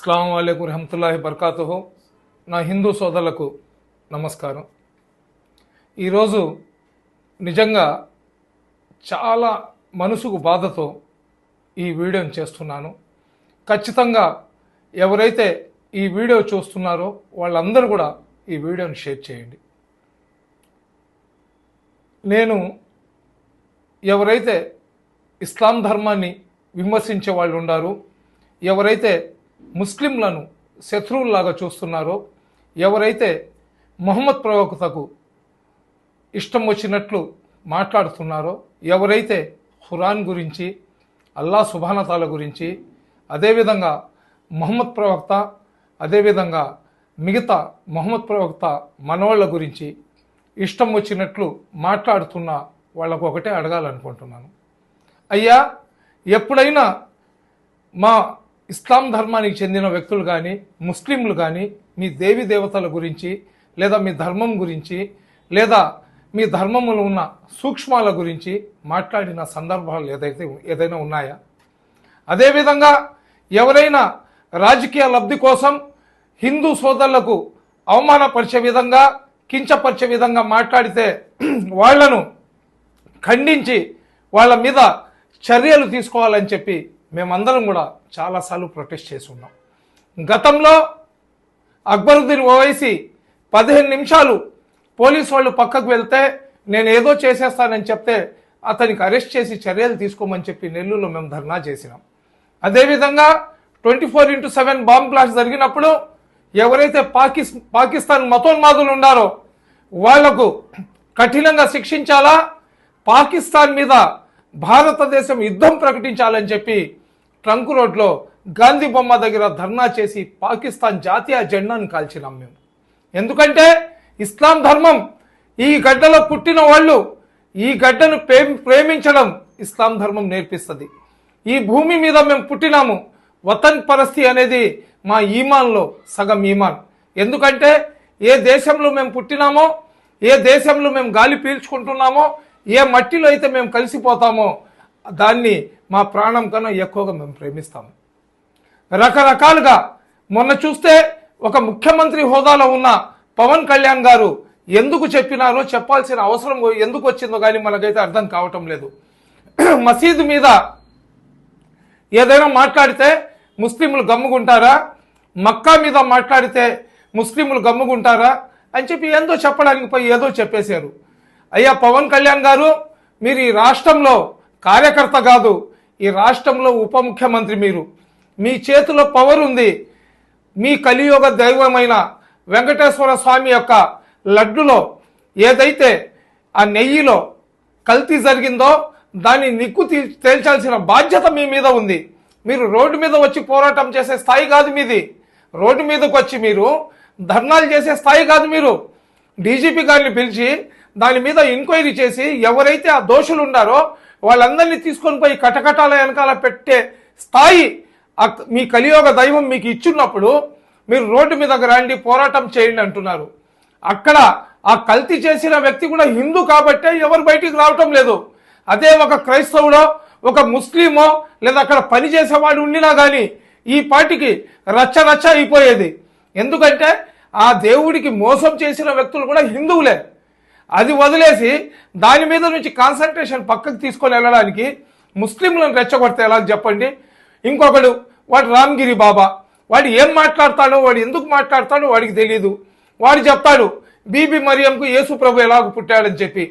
అస్సలం అయికు రహమతుల్లాహి బర్కాతుహు నా హిందూ సోదరులకు నమస్కారం. ఈరోజు నిజంగా చాలా మనసుకు బాధతో ఈ వీడియోని చేస్తున్నాను. ఖచ్చితంగా ఎవరైతే ఈ వీడియో చూస్తున్నారో వాళ్ళందరూ కూడా ఈ వీడియోని షేర్ చేయండి. నేను ఎవరైతే ఇస్లాం ధర్మాన్ని విమర్శించే వాళ్ళు ఉన్నారు ఎవరైతే ముస్లింలను శత్రువుల్లాగా చూస్తున్నారో ఎవరైతే మొహమ్మద్ ప్రవక్తకు ఇష్టం వచ్చినట్లు మాట్లాడుతున్నారో ఎవరైతే ఖురాన్ గురించి అల్లా సుభానతాల గురించి అదేవిధంగా మొహమ్మద్ ప్రవక్త అదేవిధంగా మిగతా మొహమ్మద్ ప్రవక్త మనవాళ్ళ గురించి ఇష్టం వచ్చినట్లు మాట్లాడుతున్న వాళ్ళకు ఒకటే అడగాలనుకుంటున్నాను. అయ్యా ఎప్పుడైనా మా ఇస్లాం ధర్మానికి చెందిన వ్యక్తులు కానీ ముస్లింలు కానీ మీ దేవి దేవతల గురించి లేదా మీ ధర్మం గురించి లేదా మీ ధర్మములో ఉన్న సూక్ష్మాల గురించి మాట్లాడిన సందర్భాలు ఏదైతే ఏదైనా ఉన్నాయా? అదేవిధంగా ఎవరైనా రాజకీయ లబ్ధి కోసం హిందూ సోదరులకు అవమానపరిచే విధంగా కించపరిచే విధంగా మాట్లాడితే వాళ్ళను ఖండించి వాళ్ళ మీద చర్యలు తీసుకోవాలని చెప్పి మేమందరం కూడా చాలాసార్లు ప్రొటెస్ట్ చేసి ఉన్నాం. గతంలో అక్బరుద్దీన్ ఓవైసీ పదిహేను నిమిషాలు పోలీసు వాళ్ళు పక్కకు వెళ్తే నేను ఏదో చేసేస్తానని చెప్తే అతనికి అరెస్ట్ చేసి చర్యలు తీసుకోమని చెప్పి నెల్లూరులో మేము ధర్నా చేసినాం. అదేవిధంగా twenty four into seven bomb blast జరిగినప్పుడు ఎవరైతే పాకిస్ పాకిస్తాన్ మతోన్మాదులు ఉన్నారో వాళ్ళకు కఠినంగా శిక్షించాలా? పాకిస్తాన్ మీద భారతదేశం యుద్ధం ప్రకటించాలని చెప్పి ట్రంక్ రోడ్లో గాంధీ బొమ్మ దగ్గర ధర్నా చేసి పాకిస్తాన్ జాతీయ జెండాను కాల్చినాం మేము. ఎందుకంటే ఇస్లాం ధర్మం ఈ గడ్డలో పుట్టిన వాళ్ళు ఈ గడ్డను ప్రేమించడం ఇస్లాం ధర్మం నేర్పిస్తుంది. ఈ భూమి మీద మేము పుట్టినాము. వతన్ పరస్థి అనేది మా ఈమాన్లో సగం ఈమాన్. ఎందుకంటే ఏ దేశంలో మేము పుట్టినామో ఏ దేశంలో మేము గాలి పీల్చుకుంటున్నామో ఏ మట్టిలో అయితే మేము కలిసిపోతామో దాన్ని మా ప్రాణం కన్నా ఎక్కువగా మేము ప్రేమిస్తాము రకరకాలుగా మొన్న చూస్తే ఒక ముఖ్యమంత్రి హోదాలో ఉన్న పవన్ కళ్యాణ్ గారు ఎందుకు చెప్పినారో చెప్పాల్సిన అవసరం ఎందుకు వచ్చిందో కానీ మనకైతే అర్థం కావటం లేదు. మసీదు మీద ఏదైనా మాట్లాడితే ముస్లింలు గమ్ముకుంటారా? మక్కా మీద మాట్లాడితే ముస్లింలు గమ్ముకుంటారా? అని చెప్పి ఏందో చెప్పడానికి పోయి ఏదో చెప్పేశారు. అయ్యా పవన్ కళ్యాణ్ గారు మీరు ఈ రాష్ట్రంలో కార్యకర్త కాదు ఈ రాష్ట్రంలో ఉప ముఖ్యమంత్రి మీరు. మీ చేతిలో పవర్ ఉంది. మీ కలియుగ దైవమైన వెంకటేశ్వర స్వామి యొక్క లడ్డులో ఏదైతే ఆ నెయ్యిలో కల్తీ జరిగిందో దాన్ని నిక్కు తీ- తేల్చాల్సిన బాధ్యత మీ మీద ఉంది. మీరు రోడ్డు మీద వచ్చి పోరాటం చేసే స్థాయి కాదు మీది. రోడ్డు మీదకి వచ్చి మీరు ధర్నాలు చేసే స్థాయి కాదు మీరు. డీజీపీ గారిని పిలిచి దాని మీద ఎంక్వైరీ చేసి ఎవరైతే ఆ దోషులు ఉన్నారో వాళ్ళందరినీ తీసుకొని పోయి కటకటాల వెనకాల పెట్టే స్థాయి మీ కలియోగ దైవం మీకు ఇచ్చున్నప్పుడు మీరు రోడ్డు మీద రండి పోరాటం చేయండి అంటున్నారు. అక్కడ ఆ కల్తీ చేసిన వ్యక్తి కూడా హిందూ కాబట్టే ఎవరు బయటికి రావటం లేదు. అదే ఒక క్రైస్తవుడో ఒక ముస్లిమో లేదా అక్కడ పనిచేసేవాడు ఉండినా కానీ ఈ పాటికి రచ్చ రచ్చ అయిపోయేది. ఎందుకంటే ఆ దేవుడికి మోసం చేసిన వ్యక్తులు కూడా హిందువులే. అది వదిలేసి దాని మీద నుంచి కాన్సన్ట్రేషన్ పక్కకు తీసుకొని వెళ్ళడానికి ముస్లింలను రెచ్చగొడితే ఎలా చెప్పండి? ఇంకొకడు వాడు రామ్గిరి బాబా. వాడు ఏం మాట్లాడతాడో వాడు ఎందుకు మాట్లాడతాడో వాడికి తెలియదు వాడు చెప్తాడు బీబీ మరియంకు యేసు ప్రభు ఎలాగ పుట్టాడని చెప్పి.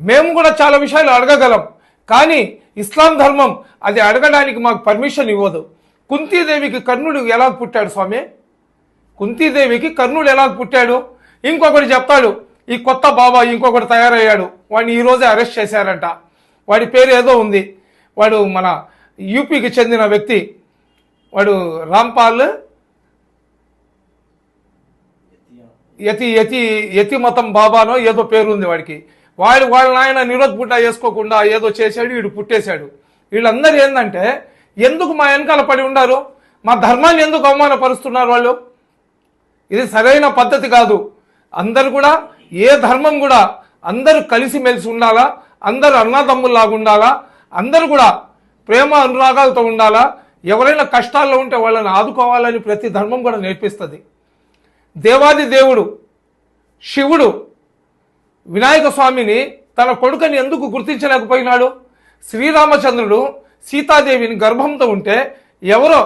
మేము కూడా చాలా విషయాలు అడగగలం కానీ ఇస్లాం ధర్మం అది అడగడానికి మాకు పర్మిషన్ ఇవ్వదు. కుంతీదేవికి కర్ణుడు ఎలా పుట్టాడు స్వామి? కుంతీదేవికి కర్ణుడు ఎలా పుట్టాడు? ఇంకొకటి చెప్తాడు ఈ కొత్త బాబా ఇంకొకటి తయారయ్యాడు. వాడిని ఈరోజే అరెస్ట్ చేశారంట. వాడి పేరు ఏదో ఉంది. వాడు మన యూపీకి చెందిన వ్యక్తి. వాడు రాంపాల్ యతి యతి యతి మతం బాబానో ఏదో పేరు ఉంది వాడికి. వాడు వాళ్ళ నాయన నిరోధ్ పుట్ట వేసుకోకుండా ఏదో చేశాడు వీడు పుట్టేశాడు. వీళ్ళందరూ ఏంటంటే ఎందుకు మా వెనకాల పడి ఉన్నారు? మా ధర్మాన్ని ఎందుకు అవమానపరుస్తున్నారు వాళ్ళు? ఇది సరైన పద్ధతి కాదు. అందరు కూడా ఏ ధర్మం కూడా అందరూ కలిసిమెలిసి ఉండాలా? అందరూ అన్నదమ్ముల్లాగా ఉండాలా? అందరూ కూడా ప్రేమ అనురాగాలతో ఉండాలా? ఎవరైనా కష్టాల్లో ఉంటే వాళ్ళని ఆదుకోవాలని ప్రతి ధర్మం కూడా నేర్పిస్తుంది. దేవాది దేవుడు శివుడు వినాయక స్వామిని తన కొడుకుని ఎందుకు గుర్తించలేకపోయినాడు? శ్రీరామచంద్రుడు సీతాదేవిని గర్భంతో ఉంటే ఎవరో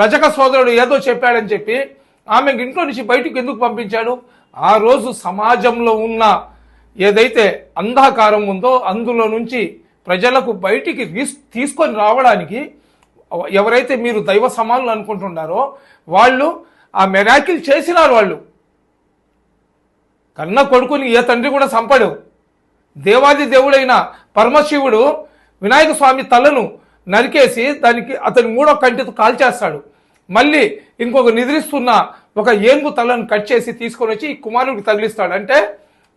రజక సోదరుడు ఏదో చెప్పాడని చెప్పి ఆమె ఇంట్లో నుంచి బయటకు ఎందుకు పంపించాడు? ఆ రోజు సమాజంలో ఉన్న ఏదైతే అంధకారం ఉందో అందులో నుంచి ప్రజలకు బయటికి తీసుకొని రావడానికి ఎవరైతే మీరు దైవ సమానులు అనుకుంటున్నారో వాళ్ళు ఆ మెరాకిల్ చేసినారు వాళ్ళు. కన్న కొడుకుని ఏ తండ్రి కూడా సంపడు దేవాది దేవుడైన పరమశివుడు వినాయక స్వామి తలను నరికేసి దానికి అతని మూడో కంటితో కాల్చేస్తాడు. మళ్ళీ ఇంకొక నిద్రిస్తున్న ఒక ఏనుగు తలను కట్ చేసి తీసుకొని వచ్చి ఈ కుమారుడికి తగిలిస్తాడు. అంటే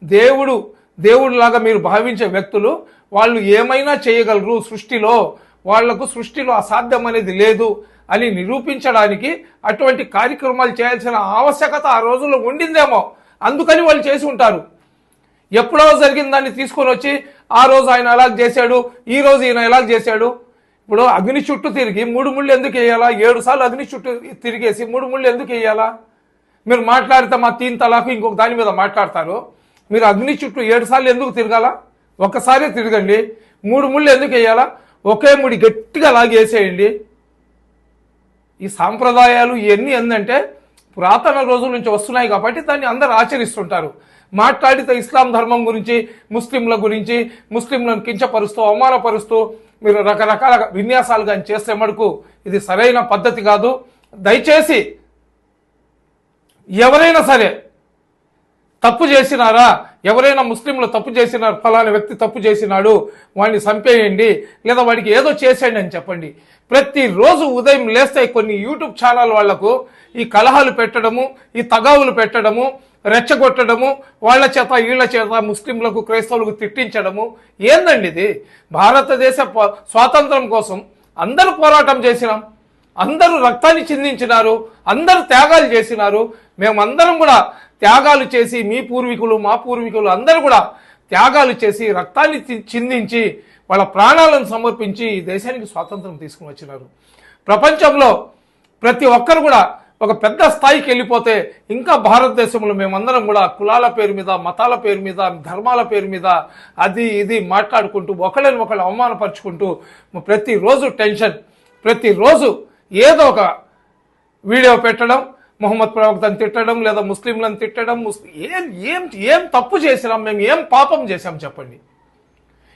దేవుడు దేవుడిలాగా మీరు భావించే వ్యక్తులు వాళ్ళు ఏమైనా చేయగలరు సృష్టిలో? వాళ్ళకు సృష్టిలో అసాధ్యం అనేది లేదు అని నిరూపించడానికి అటువంటి కార్యక్రమాలు చేయాల్సిన ఆవశ్యకత ఆ రోజుల్లో ఉండిందేమో. అందుకని వాళ్ళు చేసి ఉంటారు. ఎప్పుడో జరిగిన దాన్ని తీసుకొని వచ్చి ఆ రోజు ఆయన ఎలా చేశాడు ఈ రోజు ఈయన ఎలా చేశాడు ఇప్పుడు అగ్ని చుట్టూ తిరిగి మూడు ముళ్ళు ఎందుకు వేయాలా? ఏడు సార్లు అగ్ని చుట్టూ తిరిగేసి మూడు ముళ్ళు ఎందుకు వేయాలా? మీరు మాట్లాడితే మా తీన్ తలాకు ఇంకొక దాని మీద మాట్లాడతారు. మీరు అగ్ని చుట్టూ ఏడు సార్లు ఎందుకు తిరగాల? ఒక్కసారే తిరగండి. మూడు ముళ్ళు ఎందుకు వేయాలా? ఒకే ముడి గట్టిగా లాగేసేయండి ఈ సాంప్రదాయాలు ఇవన్నీ ఏంటంటే పురాతన రోజుల నుంచి వస్తున్నాయి కాబట్టి దాన్ని అందరు ఆచరిస్తుంటారు. మాట్లాడితే ఇస్లాం ధర్మం గురించి ముస్లింల గురించి ముస్లింలను కించపరుస్తూ అవమానపరుస్తూ మీరు రకరకాల విన్యాసాలు కానీ చేస్తే మటుకు ఇది సరైన పద్ధతి కాదు. దయచేసి ఎవరైనా సరే తప్పు చేసినారా? ఎవరైనా ముస్లింలు తప్పు చేసినారు ఫలానా వ్యక్తి తప్పు చేసినాడు వాడిని చంపేయండి లేదా వాడికి ఏదో చేసేయండి అని చెప్పండి. ప్రతిరోజు ఉదయం లేస్తే కొన్ని యూట్యూబ్ ఛానల్ వాళ్ళకు ఈ కలహాలు పెట్టడము ఈ తగావులు పెట్టడము రెచ్చగొట్టడము వాళ్ళ చేత వీళ్ళ చేత ముస్లింలకు క్రైస్తవులకు తిట్టించడము. ఏందండి ఇది? భారతదేశ స్వాతంత్రం కోసం అందరూ పోరాటం చేసినాం. అందరూ రక్తాన్ని చిందించినారు. అందరూ త్యాగాలు చేసినారు. మేమందరం కూడా త్యాగాలు చేసి మీ పూర్వీకులు మా పూర్వీకులు అందరూ కూడా త్యాగాలు చేసి రక్తాన్ని చిందించి వాళ్ళ ప్రాణాలను సమర్పించి ఈ దేశానికి స్వాతంత్రం తీసుకుని వచ్చినారు. ప్రపంచంలో ప్రతి ఒక్కరు కూడా ఒక పెద్ద స్థాయికి వెళ్ళిపోతే ఇంకా భారతదేశంలో మేమందరం కూడా కులాల పేరు మీద మతాల పేరు మీద ధర్మాల పేరు మీద అది ఇది మాట్లాడుకుంటూ ఒకళ్ళని ఒకళ్ళు అవమానపరుచుకుంటూ ప్రతిరోజు టెన్షన్ ప్రతిరోజు ఏదో ఒక వీడియో పెట్టడం మొహమ్మద్ ప్రవక్తను తిట్టడం లేదా ముస్లింలను తిట్టడం ఏం ఏం ఏం తప్పు చేసినాం మేము ఏం పాపం చేసాం చెప్పండి.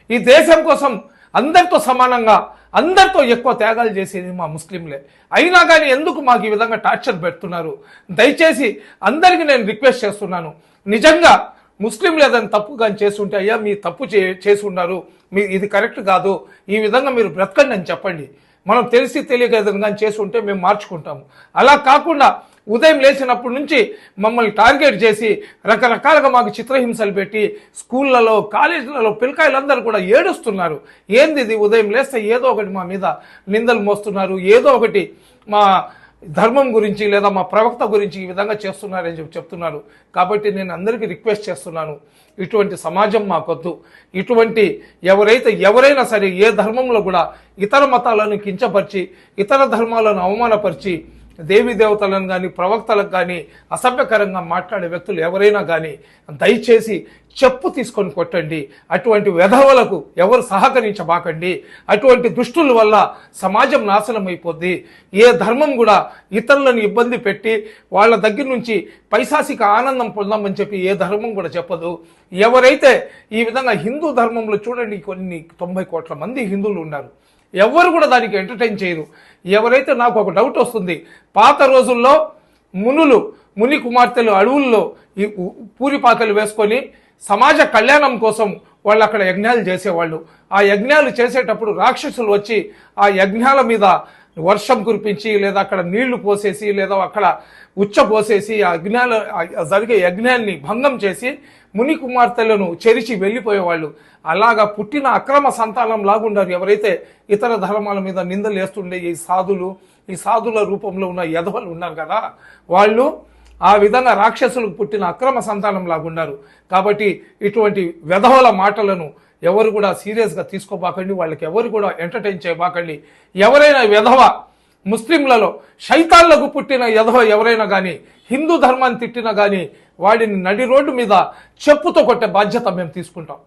ఈ దేశం కోసం అందరితో సమానంగా అందరితో ఎక్కువ త్యాగాలు చేసేది మా ముస్లింలే. అయినా కానీ ఎందుకు మాకు ఈ విధంగా టార్చర్ పెడుతున్నారు? దయచేసి అందరికీ నేను రిక్వెస్ట్ చేస్తున్నాను. నిజంగా ముస్లింలు ఏదైనా తప్పు కానీ చేస్తుంటే అయ్యా మీ తప్పు చే చేసి ఉన్నారు మీ ఇది కరెక్ట్ కాదు. ఈ విధంగా మీరు బ్రతకండి అని చెప్పండి. మనం తెలిసి తెలియక ఏదైనా కానీ చేసి ఉంటే మేము మార్చుకుంటాము. అలా కాకుండా ఉదయం లేచినప్పటి నుంచి మమ్మల్ని టార్గెట్ చేసి రకరకాలుగా మాకు చిత్రహింసలు పెట్టి స్కూళ్ళలో కాలేజీలలో పిల్లకాయలందరూ కూడా ఏడుస్తున్నారు. ఏంది ఇది? ఉదయం లేస్తే ఏదో ఒకటి మా మీద నిందలు మోస్తున్నారు. ఏదో ఒకటి మా ధర్మం గురించి లేదా మా ప్రవక్త గురించి ఈ విధంగా చేస్తున్నారని చెప్పి చెప్తున్నారు. కాబట్టి నేను అందరికీ రిక్వెస్ట్ చేస్తున్నాను ఇటువంటి సమాజం మాకొద్దు. ఇటువంటి ఎవరైతే ఎవరైనా సరే ఏ ధర్మంలో కూడా ఇతర మతాలను కించపరిచి ఇతర ధర్మాలను అవమానపరిచి దేవీ దేవతలను కానీ ప్రవక్తలకు కానీ అసభ్యకరంగా మాట్లాడే వ్యక్తులు ఎవరైనా కానీ దయచేసి చెప్పు తీసుకొని కొట్టండి. అటువంటి వెధవలకు ఎవరు సహకరించబాకండి. అటువంటి దుష్టుల వల్ల సమాజం నాశనం అయిపోద్ది ఏ ధర్మం కూడా ఇతరులను ఇబ్బంది పెట్టి వాళ్ళ దగ్గర నుంచి పైశాసిక ఆనందం పొందామని చెప్పి ఏ ధర్మం కూడా చెప్పదు. ఎవరైతే ఈ విధంగా హిందూ ధర్మంలో చూడండి కొన్ని తొంభై కోట్ల మంది హిందువులు ఉన్నారు. ఎవరు కూడా దానికి ఎంటర్టైన్ చేయరు. ఎవరైతే నాకు ఒక డౌట్ వస్తుంది పాత రోజుల్లో మునులు ముని కుమార్తెలు అడవుల్లో ఈ పూరిపాకలు వేసుకొని సమాజ కళ్యాణం కోసం వాళ్ళు అక్కడ యజ్ఞాలు చేసేవాళ్ళు. ఆ యజ్ఞాలు చేసేటప్పుడు రాక్షసులు వచ్చి ఆ యజ్ఞాల మీద వర్షం కురిపించి లేదా అక్కడ నీళ్ళు పోసేసి లేదా అక్కడ ఉచ్చ పోసేసి ఆ జరిగే యజ్ఞాన్ని భంగం చేసి ముని కుమార్తెలను చెరిచి వెళ్ళిపోయేవాళ్ళు. అలాగా పుట్టిన అక్రమ సంతానం లాగుండారు. ఎవరైతే ఇతర ధర్మాల మీద నిందలు వేస్తుండే ఈ సాధులు ఈ సాధుల రూపంలో ఉన్న యధవలు ఉన్నారు కదా వాళ్ళు ఆ విధంగా రాక్షసులకు పుట్టిన అక్రమ సంతానం లాగున్నారు కాబట్టి ఇటువంటి వెధవల మాటలను ఎవరు కూడా సీరియస్గా తీసుకోబాకండి వాళ్ళకి ఎవరు కూడా ఎంటర్టైన్ చేయబాకండి. ఎవరైనా విధవ ముస్లింలలో శైతాన్లకు పుట్టిన ఎదవ ఎవరైనా కానీ హిందూ ధర్మాన్ని తిట్టినా కానీ వాడిని నడి రోడ్డు మీద చెప్పుతో కొట్టే బాధ్యత మేము తీసుకుంటాం.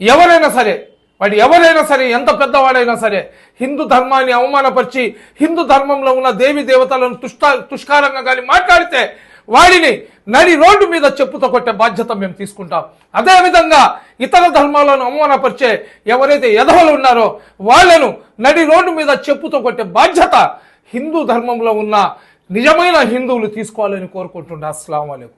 ఎవరైనా సరే వాడు ఎవరైనా సరే ఎంత పెద్దవాడైనా సరే హిందూ ధర్మాన్ని అవమానపరిచి హిందూ ధర్మంలో ఉన్న దేవి దేవతలను తుష్ట తుష్కారంగా కానీ మాట్లాడితే వాడిని నడి రోడ్డు మీద చెప్పుతో కొట్టే బాధ్యత మేము తీసుకుంటాం. అదేవిధంగా ఇతర ధర్మాలను అవమానపరిచే ఎవరైతే ఎదవలు ఉన్నారో వాళ్ళను నడి రోడ్డు మీద చెప్పుతో కొట్టే బాధ్యత హిందూ ధర్మంలో ఉన్న నిజమైన హిందువులు తీసుకోవాలని కోరుకుంటున్నా. అస్సలం అయికం